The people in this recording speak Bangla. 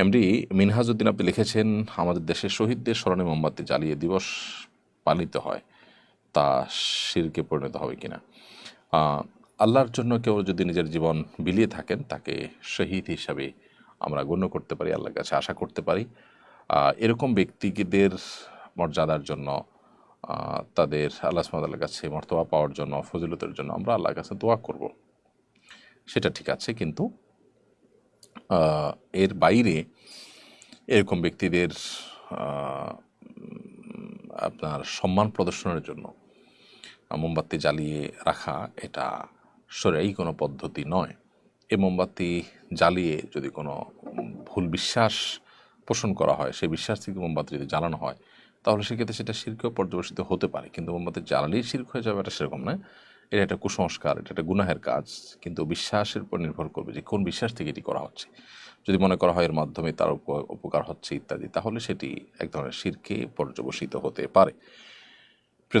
এমডি মিনহাজউদ্দিন আপনি লিখেছেন, আমাদের দেশের শহীদদের স্মরণে মোমবাতি জ্বালিয়ে দিবস পালিত হয়, তা শিরকে পরিণত হবে কিনা? আল্লাহর জন্য কেউ যদি নিজের জীবন বিলিয়ে থাকেন, তাকে শহীদ হিসাবে আমরা গণ্য করতে পারি, আল্লাহর কাছে আশা করতে পারি। এরকম ব্যক্তিদের মর্যাদার জন্য তাদের আল্লাহ সুবহানাহু কাছে মর্তবা পাওয়ার জন্য, ফজিলতের জন্য আমরা আল্লাহর কাছে দোয়া করব। সেটা ঠিক আছে, কিন্তু এর বাইরে এরকম ব্যক্তিদের আপনার সম্মান প্রদর্শনের জন্য মোমবাতি জ্বালিয়ে রাখা এটা সরাই কোনো পদ্ধতি নয়। এই মোমবাতি জ্বালিয়ে যদি কোনো ভুল বিশ্বাস পোষণ করা হয়, সেই বিশ্বাস থেকে মোমবাতি যদি জ্বালানো হয়, তাহলে সেক্ষেত্রে সেটা শিরকেও পর্যবেসিত হতে পারে। কিন্তু মোমবাতি জ্বালালেই শির্ক হয়ে যাবে, এটা সেরকম নয়। এটা একটা কুসংস্কার, এটা একটা গুনাহের কাজ। কিন্তু বিশ্বাসের উপর নির্ভর করবে যে কোন বিশ্বাস থেকে এটি করা হচ্ছে। যদি মনে করা হয় এর মাধ্যমে তার উপ- উপকার হচ্ছে ইত্যাদি, তাহলে সেটি এক ধরনের শিরকে পর্যবসিত হতে পারে। প্রিয়